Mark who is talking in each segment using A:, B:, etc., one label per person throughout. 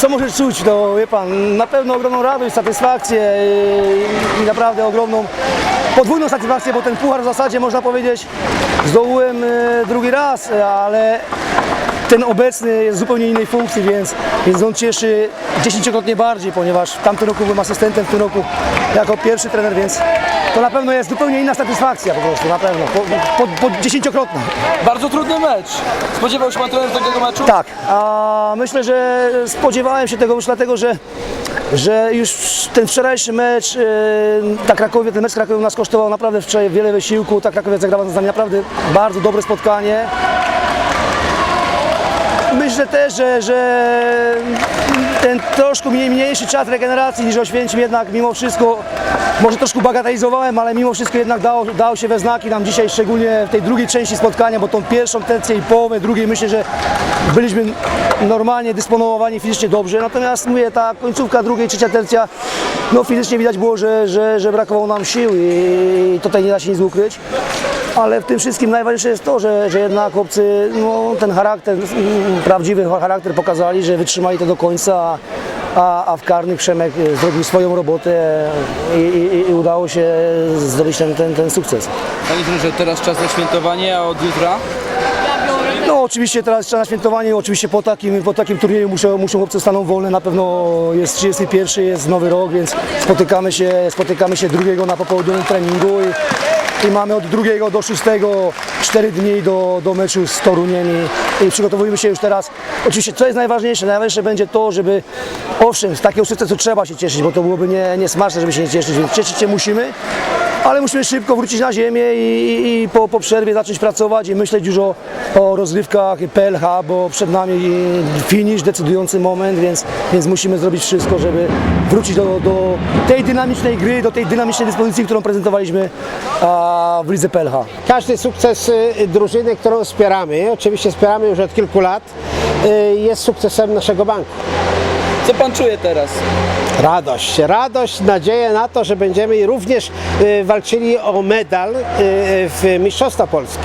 A: co możesz czuć, to wie pan, na pewno ogromną radość, satysfakcję i, i naprawdę ogromną podwójną satysfakcję, bo ten puchar w zasadzie można powiedzieć zdobyłem e, drugi raz, ale ten obecny jest w zupełnie innej funkcji, więc, więc on cieszy dziesięciokrotnie bardziej, ponieważ w tamtym roku byłem asystentem, w tym roku jako pierwszy trener, więc to na pewno jest zupełnie inna satysfakcja po prostu, na pewno, po, po, po dziesięciokrotna.
B: Bardzo trudny mecz. Spodziewał się pan trener takiego meczu?
A: Tak, a myślę, że spodziewałem się tego już dlatego, że, że już ten wczorajszy mecz, ta Krakowie, ten mecz z Krakowem nas kosztował naprawdę wczoraj wiele wysiłku, ta Krakowie zagrała z nami naprawdę bardzo dobre spotkanie. Myślę też, że, że ten troszkę mniej, mniejszy czas regeneracji niż Oświęcim jednak mimo wszystko, może troszkę bagatelizowałem, ale mimo wszystko jednak dał, się we znaki nam dzisiaj, szczególnie w tej drugiej części spotkania, bo tą pierwszą tercję i połowę drugiej myślę, że byliśmy normalnie dysponowani fizycznie dobrze, natomiast mówię, ta końcówka drugiej, trzecia tercja, no fizycznie widać było, że, że, że brakowało nam sił i tutaj nie da się nic ukryć. Ale w tym wszystkim najważniejsze jest to, że, że jednak chłopcy no, ten charakter, mm, prawdziwy charakter pokazali, że wytrzymali to do końca, a, a w karnych Przemek e, zrobił swoją robotę i, i, i udało się zdobyć ten, ten, ten sukces.
B: Panie trenerze, teraz czas na świętowanie, a od jutra?
A: No oczywiście teraz trzeba na świętowanie, oczywiście po takim, po takim turnieju muszą, muszą chłopcy staną wolne, na pewno jest 31, jest nowy rok, więc spotykamy się, spotykamy się drugiego na popołudniowym treningu i, i mamy od drugiego do szóstego 4 dni do, do meczu z Toruniem i, i przygotowujemy się już teraz. Oczywiście co jest najważniejsze, najważniejsze będzie to, żeby owszem, z takiego sukcesu trzeba się cieszyć, bo to byłoby nie, niesmaczne, żeby się nie cieszyć, więc cieszyć się musimy. Ale musimy szybko wrócić na ziemię i, i, po, po przerwie zacząć pracować i myśleć już o, o rozgrywkach PLH, bo przed nami finish, decydujący moment, więc, więc musimy zrobić wszystko, żeby wrócić do, do tej dynamicznej gry, do tej dynamicznej dyspozycji, którą prezentowaliśmy a, w lidze PLH.
C: Każdy sukces y, drużyny, którą wspieramy, oczywiście wspieramy już od kilku lat, y, jest sukcesem naszego banku.
B: Co pan czuje teraz?
C: Radość, radość, nadzieję na to, że będziemy również y, walczyli o medal y, w Mistrzostwa Polski.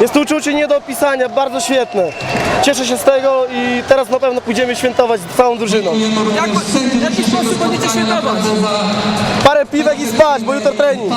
D: Jest
E: to uczucie nie do opisania, bardzo świetne. Cieszę się z tego i teraz na pewno pójdziemy świętować z całą drużyną.
B: Jak, w jaki sposób będziecie świętować?
E: Parę piwek i spać, bo jutro trening.